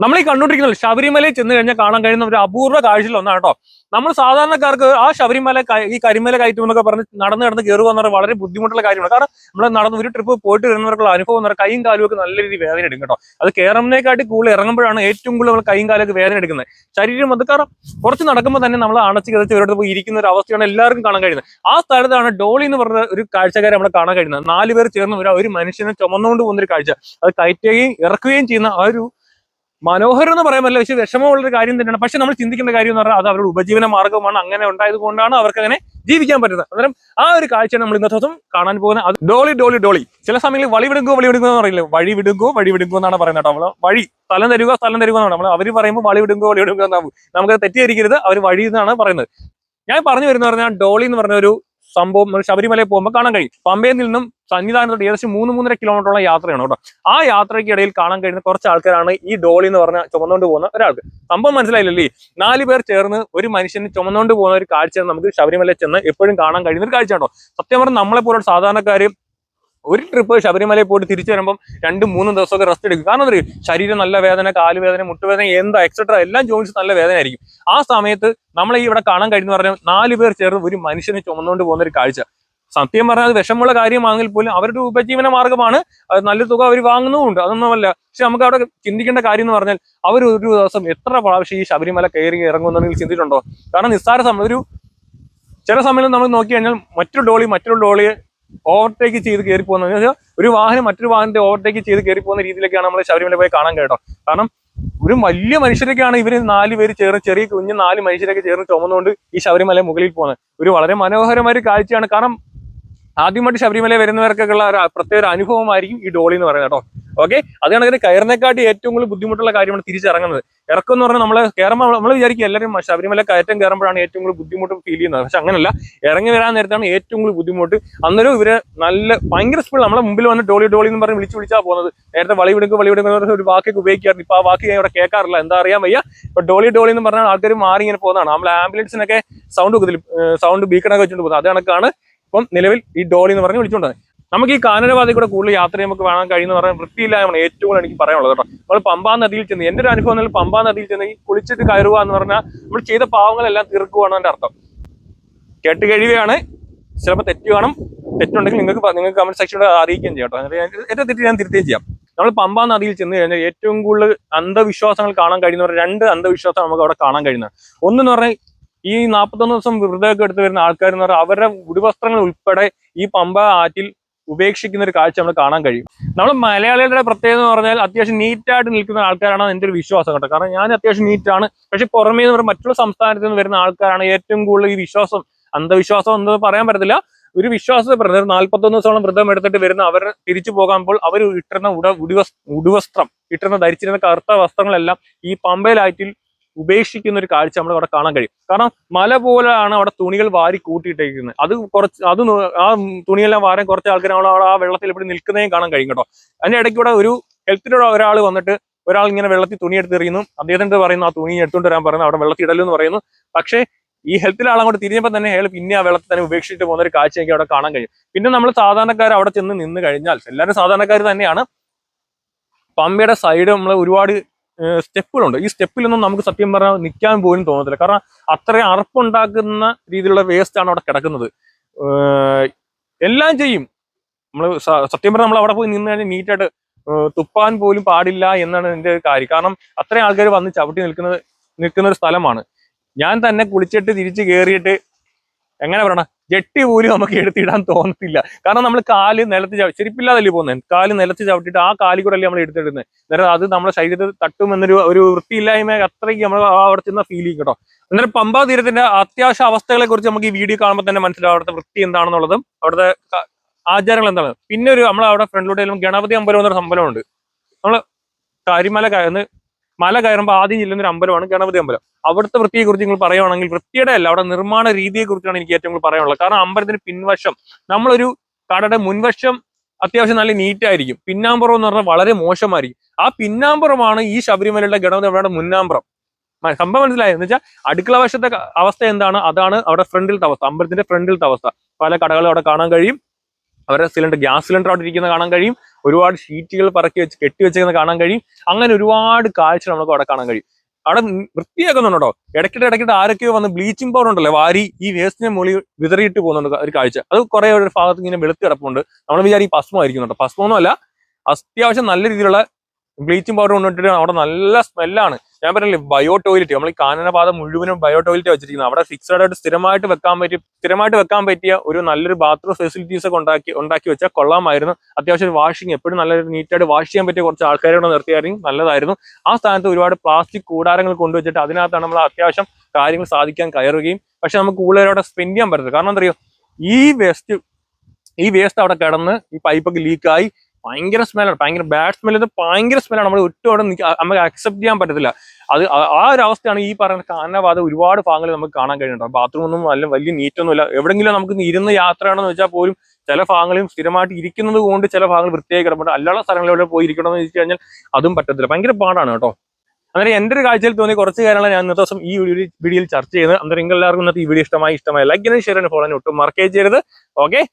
നമ്മൾ ഈ കണ്ടുകൊണ്ടിരിക്കുന്നത് ശബരിമലയിൽ ചെന്ന് കഴിഞ്ഞാൽ കാണാൻ കഴിയുന്ന ഒരു അപൂർവ കാഴ്ചയിൽ ഒന്നാണ് കേട്ടോ. നമ്മൾ സാധാരണക്കാർക്ക് ആ ശബരിമല ഈ കരിമല കയറ്റം എന്നൊക്കെ പറഞ്ഞ് നടന്ന് നടന്ന് കയറുക എന്ന് പറഞ്ഞാൽ വളരെ ബുദ്ധിമുട്ടുള്ള കാര്യമാണ്. കാരണം നമ്മൾ നടന്ന് ഒരു ട്രിപ്പ് പോയിട്ട് വരുന്നവർക്കുള്ള അനുഭവം എന്ന് പറഞ്ഞാൽ കൈയും കാലും ഒക്കെ നല്ല രീതിയിൽ വേദന എടുക്കും കേട്ടോ. അത് കയറുന്നതിനെക്കാട്ടി കൂടുതൽ ഇറങ്ങുമ്പോഴാണ് ഏറ്റവും കൂടുതൽ നമ്മൾ കൈയും കാലൊക്കെ വേദന എടുക്കുന്നത്. ശരീരം അത് കാരണം കുറച്ച് നടക്കുമ്പോൾ തന്നെ നമ്മൾ അണച്ച് കിതച്ച് ഇവരുടെ പോയി ഇരിക്കുന്ന ഒരു അവസ്ഥയാണ് എല്ലാവർക്കും കാണാൻ കഴിയുന്നത്. ആ സ്ഥലത്താണ് ഡോളി എന്ന് പറഞ്ഞ ഒരു കാഴ്ചക്കാരെ നമ്മൾ കാണാൻ കഴിയുന്നത്. നാല് പേർ ചേർന്ന് ഒരു മനുഷ്യനെ ചുമന്നുകൊണ്ട് പോകുന്ന ഒരു കാഴ്ച. അത് കയറ്റുകയും ഇറക്കുകയും ചെയ്യുന്ന ആ ഒരു മനോഹരം എന്ന് പറയാൻ പറ്റില്ല. പക്ഷെ വിഷമമുള്ള ഒരു കാര്യം തന്നെയാണ്. പക്ഷെ നമ്മൾ ചിന്തിക്കേണ്ട കാര്യം എന്ന് പറഞ്ഞാൽ അത് അവരുടെ ഉപജീവന മാർഗമാണ് അങ്ങനെ ഉണ്ടായത് കൊണ്ടാണ് അവർക്ക് അങ്ങനെ ജീവിക്കാൻ പറ്റുന്നത്. അന്നേരം ആ ഒരു കാഴ്ചയാണ് നമ്മൾ ഇന്നത്തെ ദിവസം കാണാൻ പോകുന്നത്. അത് ഡോളി ഡോളി ഡോളി. ചില സമയങ്ങളിൽ വഴി വിടുങ്കോ വഴി വിടുങ്കോ എന്ന് പറയില്ല വഴി വിടുങ്കോ വഴി വിടുങ്കോ എന്നാണ് പറയുന്നത് കേട്ടോ. നമ്മൾ വഴി സ്ഥലം തരുക സ്ഥലം തരുക എന്നാണ്. നമ്മൾ അവർ പറയുമ്പോൾ വളി വിടുങ്കോ വളി വിടുങ്കോ എന്നാവും. നമുക്ക് തെറ്റിദ്ധരിക്കരുത്. അവർ വഴി എന്നാണ് പറയുന്നത്. ഞാൻ പറഞ്ഞു വരുന്ന പറഞ്ഞാൽ ഡോളി എന്ന് പറഞ്ഞ ഒരു സംഭവം ശബരിമലയിൽ പോകുമ്പോൾ കാണാൻ കഴിയും. പമ്പയിൽ നിന്നും സന്നിധാനത്തോട്ട് ഏകദേശം മൂന്ന് മൂന്നര കിലോമീറ്ററോളം യാത്രയാണ് കേട്ടോ. ആ യാത്രയ്ക്ക് ഇടയിൽ കാണാൻ കഴിയുന്ന കുറച്ച് ആൾക്കാരാണ് ഈ ഡോളി എന്ന് പറഞ്ഞ ചുമന്നുകൊണ്ട് പോകുന്ന ഒരാൾക്ക്. സംഭവം മനസ്സിലായില്ലല്ലേ നാല് പേർ ചേർന്ന് ഒരു മനുഷ്യന് ചുമന്നുകൊണ്ട് പോകുന്ന ഒരു കാഴ്ച നമുക്ക് ശബരിമലയിൽ ചെന്ന് എപ്പോഴും കാണാൻ കഴിയുന്ന ഒരു കാഴ്ച കേട്ടോ. സത്യം പറഞ്ഞാൽ നമ്മളെ പോലുള്ള സാധാരണക്കാർ ഒരു ട്രിപ്പ് ശബരിമലയിൽ പോയിട്ട് തിരിച്ചു വരുമ്പം രണ്ടും മൂന്നും ദിവസമൊക്കെ റെസ്റ്റ് എടുക്കും. കാരണം പറയുക ശരീരം നല്ല വേദന കാലുവേദന മുട്ടുവേദന എന്താ എക്സെട്രാ എല്ലാം ജോയിൻസ് നല്ല വേദന ആയിരിക്കും. ആ സമയത്ത് നമ്മളെ ഇവിടെ കാണാൻ കഴിഞ്ഞു പറഞ്ഞാൽ നാല് പേർ ചേർന്ന് ഒരു മനുഷ്യനെ ചുമന്നുകൊണ്ട് പോകുന്ന ഒരു കാഴ്ച. സത്യം പറഞ്ഞാൽ അത് വിഷമമുള്ള കാര്യമാണെങ്കിൽ പോലും അവരുടെ ഉപജീവന മാർഗമാണ്. നല്ല തുക അവർ വാങ്ങുന്നുമുണ്ട് അതൊന്നുമല്ല. പക്ഷെ നമുക്ക് അവിടെ ചിന്തിക്കേണ്ട കാര്യം എന്ന് പറഞ്ഞാൽ അവർ ഒരു ദിവസം എത്ര പ്രാവശ്യം ഈ ശബരിമല കയറി ഇറങ്ങുന്നുണ്ടെങ്കിൽ ചിന്തിച്ചിട്ടുണ്ടോ? കാരണം നിസ്സാര സമയം ഒരു ചില സമയം നമ്മൾ നോക്കി കഴിഞ്ഞാൽ മറ്റൊരു ഡോളി മറ്റൊരു ഡോളിയെ ഓവർടേക്ക് ചെയ്ത് കയറി പോകുന്നത് ഒരു വാഹനം മറ്റൊരു വാഹനത്തെ ഓവർടേക്ക് ചെയ്ത് കയറി പോകുന്ന രീതിയിലൊക്കെയാണ് നമ്മൾ ശബരിമല പോയി കാണാൻ കേട്ടോ. കാരണം ഒരു വലിയ മനുഷ്യരൊക്കെയാണ് ഇവർ നാല് പേര് ചേർന്ന് ചെറിയ കുഞ്ഞ് നാല് മനുഷ്യരൊക്കെ ചേർന്ന് ചുമന്നുകൊണ്ട് ഈ ശബരിമല മുകളിൽ പോകുന്നത്. ഒരു വളരെ മനോഹരമായ ഒരു കാഴ്ചയാണ്. കാരണം ആദ്യമായിട്ട് ശബരിമല വരുന്നവർക്കൊക്കെയുള്ള ഒരു പ്രത്യേക ഒരു അനുഭവമായിരിക്കും ഈ ഡോളി എന്ന് പറയുന്നത് കേട്ടോ. ഓക്കെ അത് കണക്കിന് കയറിനെക്കാട്ടി ഏറ്റവും കൂടുതൽ ബുദ്ധിമുട്ടുള്ള കാര്യമാണ് തിരിച്ചിറങ്ങുന്നത്. ഇറക്കം എന്ന് പറഞ്ഞാൽ നമ്മൾ കയറുമ്പോൾ നമ്മൾ വിചാരിക്കും എല്ലാവരും ശബരിമല കയറ്റം കയറുമ്പോഴാണ് ഏറ്റവും കൂടുതൽ ബുദ്ധിമുട്ട് ഫീൽ ചെയ്യുന്നത്. പക്ഷെ അങ്ങനല്ല. ഇറങ്ങി വരാൻ നേരത്താണ് ഏറ്റവും കൂടുതൽ ബുദ്ധിമുട്ട്. അന്നേരം ഇവർ നല്ല ഭയങ്കര സ്പീഡ് നമ്മളെ മുമ്പിൽ വന്ന് ഡോളി ഡോളി എന്ന് പറഞ്ഞ് വിളിച്ച് വിളിച്ചാൽ പോകുന്നത്. നേരത്തെ വളി വിടുക്ക് വളി വിടുക്കും എന്ന് പറഞ്ഞ ഒരു വാക്കൊക്കെ ഉപയോഗിക്കാറുണ്ട് ഇപ്പൊ ആ വാക്ക് ഞാൻ ഇവിടെ കേൾക്കാറില്ല. എന്താ അറിയാൻ വയ്യ. ഇപ്പൊ ഡോളി ഡോളി എന്ന് പറഞ്ഞാൽ ആൾക്കാർ മാറി ഇങ്ങനെ പോകുന്നതാണ്. നമ്മൾ ആംബുലൻസിനൊക്കെ സൗണ്ട് വെക്കത്തില്ല സൗണ്ട് ബീക്കണൊക്കെ വെച്ചുകൊണ്ട് പോകുന്നത്. അത് കണക്കാണ് ഇപ്പം നിലവിൽ ഈ ഡോളി എന്ന് പറഞ്ഞ് വിളിച്ചുകൊണ്ടാണ് നമുക്ക് ഈ കാനനപാതയിൽ കൂടെ കൂടുതൽ യാത്ര നമുക്ക് കാണാൻ കഴിയുന്ന പറയാൻ വൃത്തിയില്ലായ്മയാണ് ഏറ്റവും കൂടുതൽ എനിക്ക് പറയാനുള്ളത് കേട്ടോ. നമ്മൾ പമ്പാ നദിയിൽ ചെന്ന് എന്റെ ഒരു അനുഭവം എന്നാൽ പമ്പാ നദിയിൽ ചെന്ന് ഈ കുളിച്ചിട്ട് കയറുക എന്ന് പറഞ്ഞാൽ നമ്മൾ ചെയ്ത പാവങ്ങളെല്ലാം തീർക്കുകയാണ് എന്റെ അർത്ഥം. കേട്ട് കഴിയുകയാണ്. ചിലപ്പോൾ തെറ്റ് കാണും. തെറ്റുണ്ടെങ്കിൽ നിങ്ങൾക്ക് നിങ്ങൾക്ക് കമന്റ് സെക്ഷനിൽ അറിയിക്കുകയും ചെയ്യാം കേട്ടോ. എന്റെ തെറ്റ് ഞാൻ തിരുത്തുകയും ചെയ്യാം. നമ്മൾ പമ്പാ നദിയിൽ ചെന്ന് കഴിഞ്ഞാൽ ഏറ്റവും കൂടുതൽ അന്ധവിശ്വാസങ്ങൾ കാണാൻ കഴിയുന്നവർ രണ്ട് അന്ധവിശ്വാസം നമുക്ക് അവിടെ കാണാൻ കഴിയുന്നത് ഒന്നെന്ന് പറഞ്ഞാൽ ഈ നാൽപ്പത്തൊന്ന് ദിവസം വ്രതമൊക്കെ എടുത്ത് വരുന്ന ആൾക്കാർ എന്ന് പറഞ്ഞാൽ അവരുടെ ഉടുവസ്ത്രങ്ങൾ ഉൾപ്പെടെ ഈ പമ്പ ആറ്റിൽ ഉപേക്ഷിക്കുന്ന ഒരു കാഴ്ച നമ്മൾ കാണാൻ കഴിയും. നമ്മൾ മലയാളികളുടെ പ്രത്യേകത എന്ന് പറഞ്ഞാൽ അത്യാവശ്യം നീറ്റായിട്ട് നിൽക്കുന്ന ആൾക്കാരാണ് എന്റെ ഒരു വിശ്വാസം കേട്ടോ. കാരണം ഞാൻ അത്യാവശ്യം നീറ്റാണ് പക്ഷെ പുറമേ പറഞ്ഞാൽ മറ്റുള്ള സംസ്ഥാനത്ത് നിന്ന് വരുന്ന ആൾക്കാരാണ് ഏറ്റവും കൂടുതൽ ഈ വിശ്വാസം അന്ധവിശ്വാസം എന്ന് പറയാൻ പറ്റത്തില്ല. ഒരു പറഞ്ഞത് നാൽപ്പത്തൊന്ന് ദിവസത്തോളം വ്രതം എടുത്തിട്ട് വരുന്ന അവർ തിരിച്ചു പോകുമ്പോൾ അവർ ഇട്ടിരുന്ന ഉട ഉടിവസ് ഉടുവസ്ത്രം ഇട്ടിരുന്ന ധരിച്ചിരുന്ന കറുത്ത വസ്ത്രങ്ങളെല്ലാം ഈ പമ്പയിലാറ്റിൽ ഉപേക്ഷിക്കുന്ന ഒരു കാഴ്ച നമ്മൾ അവിടെ കാണാൻ കഴിയും. കാരണം മല പോലെയാണ് അവിടെ തുണികൾ വാരി കൂട്ടിയിട്ടേക്കുന്നത് അത് കുറച്ച് അത് ആ തുണിയെല്ലാം വാരം കുറച്ച് ആൾക്കാർ അവിടെ ആ വെള്ളത്തിൽ ഇവിടെ നിൽക്കുന്നതും കാണാൻ കഴിയും കേട്ടോ. അതിന്റെ ഇടയ്ക്ക് ഇവിടെ ഒരു ഹെൽത്തിലുള്ള ഒരാൾ വന്നിട്ട് ഒരാൾ ഇങ്ങനെ വെള്ളത്തിൽ തുണി എടുത്തെറിയുന്നു. അദ്ദേഹം എന്ത് പറയുന്നു? ആ തുണി എടുത്തുകൊണ്ട് വരാൻ പറയുന്നു. അവിടെ വെള്ളത്തിൽ ഇടലെന്ന് പറയുന്നു. പക്ഷേ ഈ ഹെൽത്തിലെ ആളങ്ങോട്ട് തിരിഞ്ഞപ്പോൾ തന്നെ അയാൾ പിന്നെ ആ വെള്ളത്തിൽ തന്നെ ഉപേക്ഷിച്ചിട്ട് പോകുന്ന ഒരു കാഴ്ച എനിക്ക് അവിടെ കാണാൻ കഴിയും. പിന്നെ നമ്മൾ സാധാരണക്കാർ അവിടെ ചെന്ന് നിന്ന് കഴിഞ്ഞാൽ എല്ലാവരും സാധാരണക്കാർ തന്നെയാണ്. പമ്പയുടെ സൈഡ് നമ്മൾ ഒരുപാട് സ്റ്റെപ്പുകളുണ്ട്. ഈ സ്റ്റെപ്പിലൊന്നും നമുക്ക് സത്യം പറഞ്ഞാൽ നിൽക്കാൻ പോലും തോന്നത്തില്ല. കാരണം അത്രയും അറപ്പുണ്ടാക്കുന്ന രീതിയിലുള്ള വേസ്റ്റ് ആണ് അവിടെ കിടക്കുന്നത്. എല്ലാം ചെയ്യും. നമ്മൾ സത്യം പറഞ്ഞാൽ നമ്മൾ അവിടെ പോയി നിന്ന് കഴിഞ്ഞാൽ നീറ്റായിട്ട് തുപ്പാൻ പോലും പാടില്ല എന്നാണ് എന്റെ കാര്യം. കാരണം അത്രയും ആൾക്കാർ വന്ന് ചവിട്ടി നിൽക്കുന്നത് നിൽക്കുന്ന ഒരു സ്ഥലമാണ്. ഞാൻ തന്നെ കുളിച്ചിട്ട് തിരിച്ച് കയറിയിട്ട് എങ്ങനെ പറയണ ജെട്ടി പോലും നമുക്ക് എടുത്തിടാൻ തോന്നത്തില്ല. കാരണം നമ്മൾ കാൽ നിലത്ത് ചവി ചെരിപ്പില്ലാതല്ലേ പോകുന്നത് കാൽ നിലത്ത് ചവിട്ടിട്ട് ആ കാലി കൂടെ അല്ലേ നമ്മൾ എടുത്തിടുന്നത് അന്നേരം അത് നമ്മുടെ ശരീരത്തിൽ തട്ടും എന്നൊരു ഒരു വൃത്തിയില്ലായ്മ അത്രയ്ക്ക് നമ്മൾ അവിടെ ചെന്ന ഫീൽ ചെയ്യും കേട്ടോ. അന്നേരം പമ്പാ തീരത്തിന്റെ അത്യാവശ്യ അവസ്ഥകളെ കുറിച്ച് നമുക്ക് ഈ വീഡിയോ കാണുമ്പോൾ തന്നെ മനസ്സിലാവും അവിടുത്തെ വൃത്തി എന്താണെന്നുള്ളതും അവിടുത്തെ ആചാരങ്ങൾ എന്താണ്. പിന്നെ ഒരു നമ്മൾ അവിടെ ഫ്രണ്ടിലൂടെ ഗണപതി അമ്പലം എന്നൊരു അമ്പലമുണ്ട് നമ്മൾ കരിമല കയറുന്ന മല കയറുമ്പോൾ ആദ്യം ചെല്ലുന്ന ഒരു അമ്പലമാണ് ഗണപതി അമ്പലം. അവിടുത്തെ വൃത്തിയെക്കുറിച്ച് നിങ്ങൾ പറയുവാണെങ്കിൽ വൃത്തിയുടെ അല്ല അവിടെ നിർമ്മാണ രീതിയെക്കുറിച്ചാണ് എനിക്ക് ഏറ്റവും കൂടുതൽ പറയാനുള്ളത്. കാരണം അമ്പലത്തിന് പിൻവശം നമ്മളൊരു കടയുടെ മുൻവശം അത്യാവശ്യം നല്ല നീറ്റായിരിക്കും പിന്നാമ്പുറം എന്ന് പറഞ്ഞാൽ വളരെ മോശമായിരിക്കും. ആ പിന്നാമ്പുറമാണ് ഈ ശബരിമലയുടെ ഗണപതി അമ്മയുടെ മുന്നാമ്പുറം. സംഭവം മനസ്സിലായത് എന്ന് വെച്ചാൽ അടുക്കള വശത്തെ അവസ്ഥ എന്താണ്? അതാണ് അവിടെ ഫ്രണ്ടിലത്തെ അവസ്ഥ. അമ്പലത്തിന്റെ ഫ്രണ്ടിലത്തെ അവസ്ഥ. പല കടകളും അവിടെ കാണാൻ കഴിയും. അവരുടെ സിലിണ്ടർ ഗ്യാസ് സിലിണ്ടർ അവിടെ ഇരിക്കുന്ന കാണാൻ കഴിയും. ഒരുപാട് ഷീറ്റുകൾ പറക്കി വെച്ച് കെട്ടി വെച്ചേക്കുന്ന കാണാൻ കഴിയും. അങ്ങനെ ഒരുപാട് കാഴ്ച നമുക്ക് അവിടെ കാണാൻ കഴിയും. അവിടെ വൃത്തിയാക്കുന്നുണ്ടോ? ഇടയ്ക്കിടെ ഇടയ്ക്കിടെ ആരൊക്കെയോ വന്ന് ബ്ലീച്ചിങ് പൗഡർ ഉണ്ടല്ലോ വാരി ഈ വേസ്റ്റിനെ മുകളിൽ വിതറിയിട്ട് പോകുന്നുണ്ട് ഒരു കാഴ്ച. അത് കുറെ ഒരു ഭാഗത്ത് ഇങ്ങനെ വെളുത്ത് കിടപ്പുണ്ട്. നമ്മൾ വിചാരിക്കും ഭസ്മമായിരിക്കും ആയിരിക്കുന്നുണ്ടോ ഭസ്മമൊന്നുമല്ല അത്യാവശ്യം നല്ല രീതിയിലുള്ള ബ്ലീച്ചിങ് പൗഡർ കൊണ്ടിട്ട് അവിടെ നല്ല സ്മെല്ലാണ്. ഞാൻ പറഞ്ഞില്ലേ ബയോ ടോയ്ലറ്റ് നമ്മൾ ഈ കാനനപാത മുഴുവനും ബയോ ടോയ്ലറ്റ് വെച്ചിരിക്കുന്നത്. അവിടെ ഫിക്സഡ് ആയിട്ട് സ്ഥിരമായിട്ട് വെക്കാൻ പറ്റി സ്ഥിരമായിട്ട് വെക്കാൻ പറ്റിയ ഒരു നല്ലൊരു ബാത്റൂം ഫെസിലിറ്റീസ് ഒക്കെ ഉണ്ടാക്കി ഉണ്ടാക്കി വെച്ചാൽ കൊള്ളാമായിരുന്നു. അത്യാവശ്യം വാഷിംഗ് എപ്പോഴും നല്ലൊരു നീറ്റായിട്ട് വാഷ് ചെയ്യാൻ പറ്റിയ കുറച്ച് ആൾക്കാരെ കൂടെ നിർത്തിയായിരുന്നു നല്ലതായിരുന്നു. ആ സ്ഥാനത്ത് ഒരുപാട് പ്ലാസ്റ്റിക് കൂടാരങ്ങൾ കൊണ്ടുവച്ചിട്ട് അതിനകത്താണ് നമ്മൾ അത്യാവശ്യം കാര്യങ്ങൾ സാധിക്കാൻ കയറുകയും പക്ഷെ നമുക്ക് കൂടുതലവിടെ സ്പെൻഡ് ചെയ്യാൻ പറ്റത്തില്ല. കാരണം എന്തറിയോ ഈ വേസ്റ്റ് ഈ വേസ്റ്റ് അവിടെ കിടന്ന് ഈ പൈപ്പൊക്കെ ലീക്കായി ഭയങ്കര സ്മെല്ലാണ് ഭയങ്കര ബാഡ് സ്മെൽ ഇത് ഭയങ്കര സ്മെല്ലാണ് നമ്മൾ നിൽക്ക- നമുക്ക് അക്സെപ്റ്റ് ചെയ്യാൻ പറ്റത്തില്ല. അത് ആ- ഒരു അവസ്ഥയാണ് ഈ പറയുന്ന കാരണവാദം ഒരുപാട് ഭാഗങ്ങളിൽ നമുക്ക് കാണാൻ കഴിയുന്നുണ്ട്. ബാത്റൂം ഒന്നും നല്ല വലിയ നീറ്റൊന്നും ഇല്ല. എവിടെങ്കിലും നമുക്ക് ഇരുന്ന് യാത്രയാണെന്ന് വെച്ചാൽ പോലും ചില ഭാഗങ്ങളിൽ സ്ഥിരമായിട്ട് ഇരിക്കുന്നത് കൊണ്ട് ചില ഭാഗങ്ങൾ വൃത്തിയായി കിടപ്പുണ്ട്. അല്ലാത്ത സ്ഥലങ്ങളിൽ പോയി ഇരിക്കണമെന്ന് വെച്ച് കഴിഞ്ഞാൽ അതും പറ്റത്തില്ല. ഭയങ്കര പാടാണ് കേട്ടോ. അന്നേരം എന്റെ ഒരു കാഴ്ചയിൽ തോന്നിയ കുറച്ച് കാര്യങ്ങളാണ് ഞാൻ ഇന്നത്തെ ദിവസം ഈ വീഡിയോ- വീഡിയോയിൽ ചർച്ച ചെയ്യുന്നത്. അന്നേരം എല്ലാവർക്കും ഇന്നത്തെ ഈ വീഡിയോ ഇഷ്ടമായി ഇഷ്ടമായി. ലൈക്ക് ചെയ്യാനും ഷെയർ ഫോളോ ഒട്ടും മറക്കുകയും ചെയ്യരുത് ഓക്കെ?